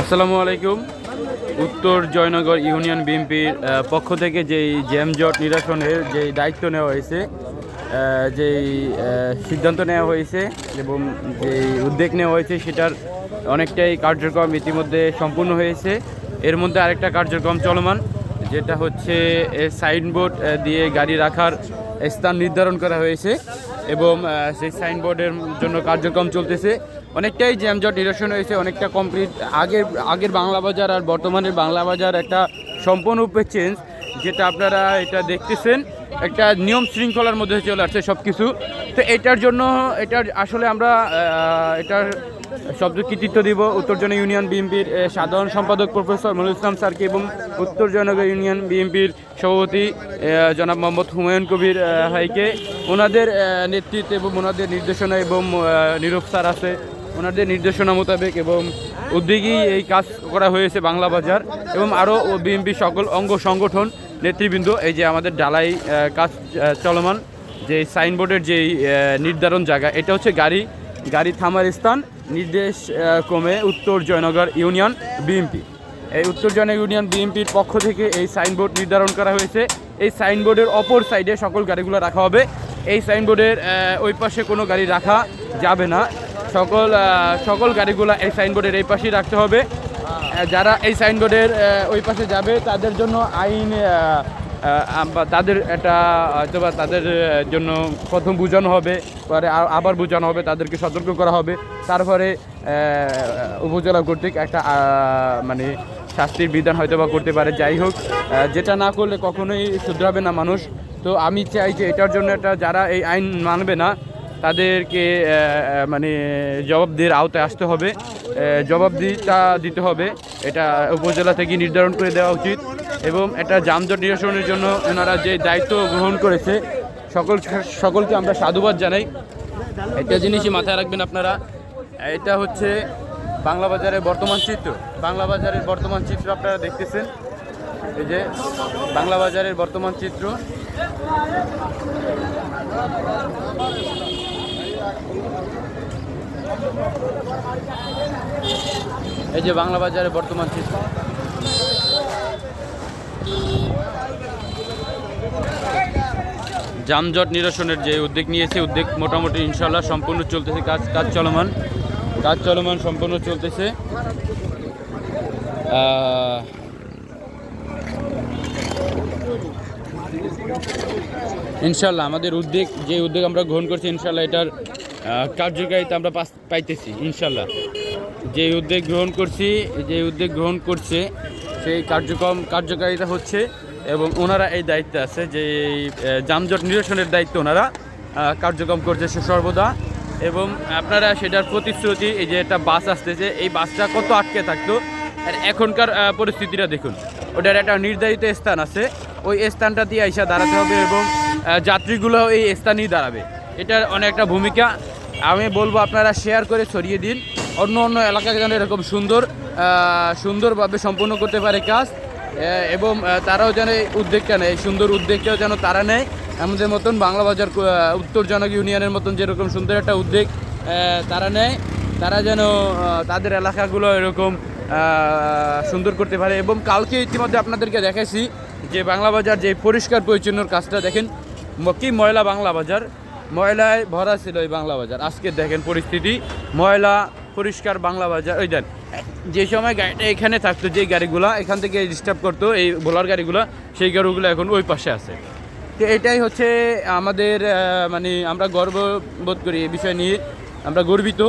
আসসালামু আলাইকুম। উত্তর জয়নগর ইউনিয়ন বিএনপির পক্ষ থেকে যেই জ্যামজট নিরসনের যেই দায়িত্ব নেওয়া হয়েছে যেই সিদ্ধান্ত নেওয়া হয়েছে এবং যেই উদ্যোগ নেওয়া হয়েছে সেটার অনেকটাই কার্যক্রম ইতিমধ্যে সম্পূর্ণ হয়েছে। এর মধ্যে আরেকটা কার্যক্রম চলমান। যেটা হচ্ছে সাইনবোর্ড দিয়ে গাড়ি রাখার স্থান নির্ধারণ করা হয়েছে এবং সেই সাইনবোর্ডের জন্য কার্যক্রম চলতেছে। অনেকটাই জ্যামজট নিরসন হয়েছে, অনেকটা কমপ্লিট আগের আগের বাংলা বাজার আর বর্তমানের বাংলা বাজার একটা সম্পূর্ণরূপে চেঞ্জ যেটা আপনারা এটা দেখতেছেন, একটা নিয়ম শৃঙ্খলার মধ্যে চলে আসছে সব কিছু তো এটার জন্য, এটার আসলে আমরা এটার শব্দ কৃতিত্ব দিব উত্তর জন ইউনিয়ন বিএনপির সাধারণ সম্পাদক প্রফেসর মনুল ইসলাম স্যারকে এবং উত্তর জনগণ ইউনিয়ন বিএনপির সভাপতি জনাব মোহাম্মদ হুমায়ুন কবির ভাইকে। ওনাদের নেতৃত্বে এবং ওনাদের নির্দেশনা এবং নীরব স্যার আছে। ওনাদের নির্দেশনা মোতাবেক এবং উদ্যোগী এই কাজ করা হয়েছে বাংলা বাজার এবং আরও বিএনপি সকল অঙ্গ সংগঠন, নেতৃবৃন্দ, এই যে আমাদের ডালাই কাজ চলমান। যে সাইনবোর্ডের যে নির্ধারণ জায়গা, এটা হচ্ছে গাড়ি গাড়ি থামার স্থান, নির্দেশ ক্রমে উত্তর জয়নগর ইউনিয়ন বিএনপি এই উত্তর জয়নগর ইউনিয়ন বিএনপির পক্ষ থেকে এই সাইনবোর্ড নির্ধারণ করা হয়েছে। এই সাইনবোর্ডের অপর সাইডে সকল গাড়িগুলো রাখা হবে। এই সাইনবোর্ডের ওই পাশে কোনো গাড়ি রাখা যাবে না। সকল সকল গাড়িগুলো এই সাইনবোর্ডের এই পাশেই রাখতে হবে। যারা এই সাইনবোর্ডের ওই পাশে যাবে, তাদের জন্য আইন তাদের এটা হয়তো বা তাদের জন্য প্রথম বোঝানো হবে, পরে আবার বোঝানো হবে, তাদেরকে সতর্ক করা হবে। তারপরে উপজেলা কর্তৃক একটা মানে শাস্তির বিধান হয়তো বা করতে পারে। যাই হোক যেটা না করলে কখনোই শুধরাবে না মানুষ। তো আমি চাই যে এটার জন্য একটা, যারা এই আইন মানবে না তাদেরকে মানে জবাবদিহির আওতায় আসতে হবে। আহ, জবাবদিহিতা দিতে হবে। এটা উপজেলা থেকে নির্ধারণ করে দেওয়া উচিত এবং এটা যানজট নিরসনের জন্য ওনারা যে দায়িত্ব গ্রহণ করেছে সকল সকলকে আমরা সাধুবাদ জানাই। একটা জিনিসই মাথায় রাখবেন আপনারা এটা হচ্ছে বাংলা বাজারের বর্তমান চিত্র। বাংলা বাজারের বর্তমান চিত্র আপনারা দেখতেছেন। এই যে বাংলা বাজারের বর্তমান চিত্র। এই যে বাংলা বাজারে বর্তমান চিত্র। যানজট নিরসনের যে উদ্যোগ নিয়েছে, উদ্যোগ মোটামুটি ইনশাল্লাহ সম্পূর্ণ চলতেছে। কাজ কাজ চলমান কাজ চলমান, সম্পূর্ণ চলতেছে। ইনশাল্লাহ, আমাদের উদ্যোগ যে উদ্যোগ আমরা গ্রহণ করছি, ইনশাল্লাহ এটার কার্যকারিতা আমরা পাইতেছি, ইনশাল্লাহ। যে উদ্যোগ গ্রহণ করছি, যে উদ্যোগ গ্রহণ করছে, সেই কার্যক্রম, কার্যকারিতা হচ্ছে এবং ওনারা এই দায়িত্বে আছে, যে যানজট নিরসনের দায়িত্ব ওনারা কার্যক্রম করছে সে সর্বদা। এবং আপনারা সেটার প্রতিশ্রুতি, এই যে একটা বাস আসতেছে, এই বাসটা কত আটকে থাকতো, আর এখনকার পরিস্থিতিটা দেখুন। ওটার একটা নির্ধারিত স্থান আছে ওই স্থানটা দিয়ে আইসা দাঁড়াতে হবে এবং যাত্রীগুলো এই স্থানেই দাঁড়াবে। এটার অনেকটা ভূমিকা। আমি বলব আপনারা শেয়ার করে ছড়িয়ে দিন। অন্য অন্য এলাকায় যেন এরকম সুন্দর সুন্দরভাবে সম্পূর্ণ করতে পারে কাজ এবং তারাও যেন এই উদ্যোগটা নেয়। এই সুন্দর উদ্যোগটাও যেন তারা নেয়। আমাদের মতন বাংলা বাজার উত্তর জনক ইউনিয়নের মতন যেরকম সুন্দর একটা উদ্যোগ তারা নেয়। তারা যেন তাদের এলাকাগুলো এরকম সুন্দর করতে পারে। এবং কালকে ইতিমধ্যে আপনাদেরকে দেখাইছি যে বাংলা বাজার, যে পরিষ্কার পরিচ্ছন্নর কাজটা দেখেন কি ময়লা বাংলা বাজার? ময়লায় ভরা ছিল এই বাংলা বাজার। আজকে দেখেন পরিস্থিতি, ময়লা পরিষ্কার বাংলা বাজার। ওই দেন, যে সময় গাড়িটা এখানে থাকতো, যে গাড়িগুলো এখান থেকে ডিস্টার্ব করতো, এই বোলার গাড়িগুলো, সেই গাড়িগুলো এখন ওই পাশে আছে। তো এটাই হচ্ছে আমাদের মানে আমরা গর্ববোধ করি এই বিষয় নিয়ে। আমরা গর্বিত।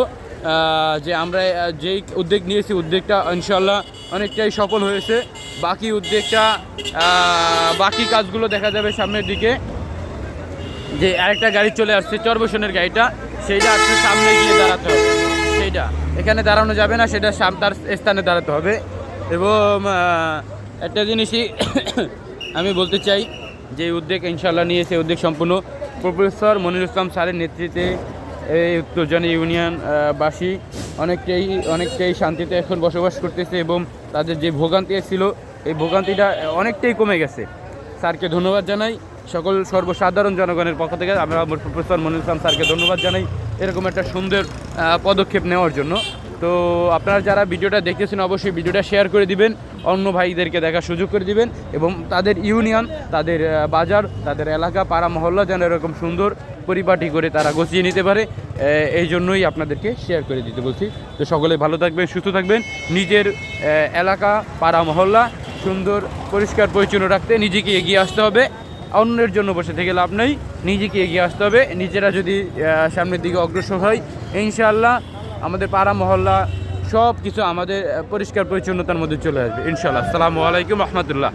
যে আমরা যেই উদ্যোগ নিয়েছি, উদ্যোগটা ইনশাল্লাহ অনেকটাই সফল হয়েছে। বাকি উদ্যোগটা বাকি কাজগুলো দেখা যাবে সামনের দিকে। যে আরেকটা গাড়ি চলে আসছে, চর্বসনের গাড়িটা, সেইটা আসছে সামনে গিয়ে দাঁড়াতে হবে। সেইটা, এখানে দাঁড়ানো যাবে না, সেটা সাম- তার স্থানে দাঁড়াতে হবে। এবং একটা জিনিসই আমি বলতে চাই, যে উদ্যোগ ইনশাল্লাহ নিয়ে সেই উদ্যোগ সম্পূর্ণ। প্রফেসর মনির ইসলাম স্যারের নেতৃত্বে এই উত্তরজনী ইউনিয়ন বাসী অনেকটাই অনেকটাই শান্তিতে এখন বসবাস করতেছে এবং তাদের যে ভোগান্তি ছিল, এই ভোগান্তিটা অনেকটাই কমে গেছে। স্যারকে ধন্যবাদ জানাই। সকল সর্বসাধারণ জনগণের পক্ষ থেকে আমরা প্রফেসর মনির ইসলাম স্যারকে ধন্যবাদ জানাই এরকম একটা সুন্দর পদক্ষেপ নেওয়ার জন্য। তো আপনারা যারা ভিডিওটা দেখতেছেন, অবশ্যই ভিডিওটা শেয়ার করে দিবেন, অন্য ভাইদেরকে দেখার সুযোগ করে দিবেন এবং তাদের ইউনিয়ন, তাদের বাজার, তাদের এলাকা, পাড়া, মহল্লা যেন এরকম সুন্দর পরিপাটি করে তারা গুছিয়ে নিতে পারে এই জন্যই আপনাদেরকে শেয়ার করে দিতে বলছি। তো সকলে ভালো থাকবেন, সুস্থ থাকবেন। নিজের এলাকা, পাড়া, মহল্লা সুন্দর, পরিষ্কার, পরিচ্ছন্ন রাখতে নিজেকে এগিয়ে আসতে হবে। অন্যের জন্য বসে থেকে লাভ নেই, নিজেকে এগিয়ে আসতে হবে। নিজেরা যদি সামনের দিকে অগ্রসর হয়, ইনশাআল্লাহ আমাদের পাড়া, মহল্লা সব কিছু আমাদের পরিষ্কার, পরিচ্ছন্নতার মধ্যে চলে আসবে, ইনশাআল্লাহ। আসসালামু আলাইকুম, রহমতুল্লাহ।